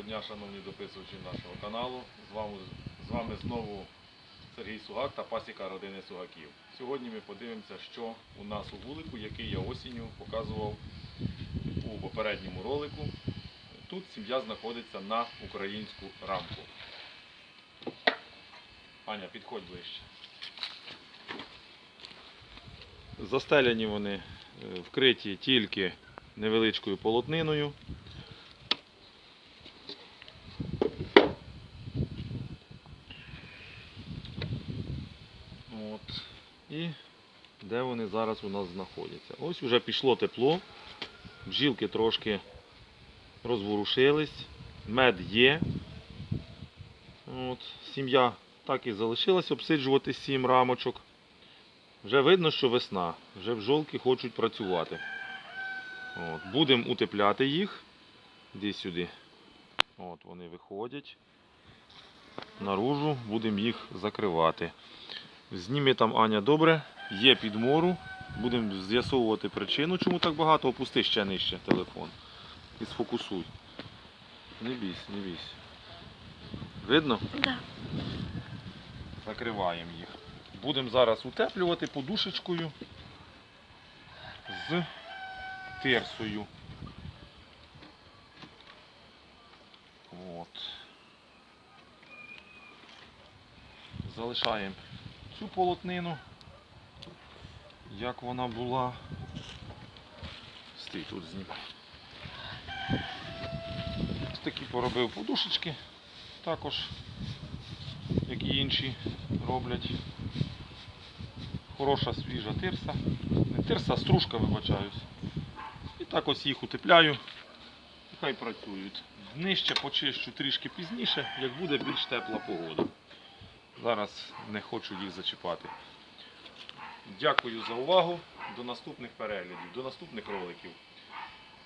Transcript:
Доброго дня, шановні дописувачі нашого каналу. З вами, з вами знову Сергій Сугак та пасіка родини Сугаків. Сьогодні ми подивимося, що у нас у вулику, який я осінню показував у попередньому ролику. Тут сім'я знаходиться на українську рамку. Аня, підходь ближче. Застеляні вони е, вкриті тільки невеличкою полотниною. От. І де вони зараз у нас знаходяться? Ось вже пішло тепло, бджілки трошки розворушились, мед є. От. Сім'я так і залишилась обсиджувати сім рамочок. Вже видно, що весна, вже бджолки хочуть працювати. От. Будемо утепляти їх. Іди сюди. От вони виходять. Наружу будемо їх закривати. Зніми там Аня добре, є підмору. Будемо з'ясовувати причину, чому так багато. Опусти ще нижче телефон. І сфокусуй. Не бійся, не бійся. Видно? Да. Закриваємо їх. Будемо зараз утеплювати подушечкою з тирсою. От. Залишаємо цю полотнину, як вона була. Стій тут знімай. Ось такі поробив подушечки, також, як і інші роблять. Хороша свіжа тирса. Не тирса, а стружка, вибачаюсь. І так ось їх утепляю. Хай працюють. Нижче почищу трішки пізніше, як буде більш тепла погода. Зараз не хочу їх зачіпати. Дякую за увагу. До наступних переглядів, до наступних роликів.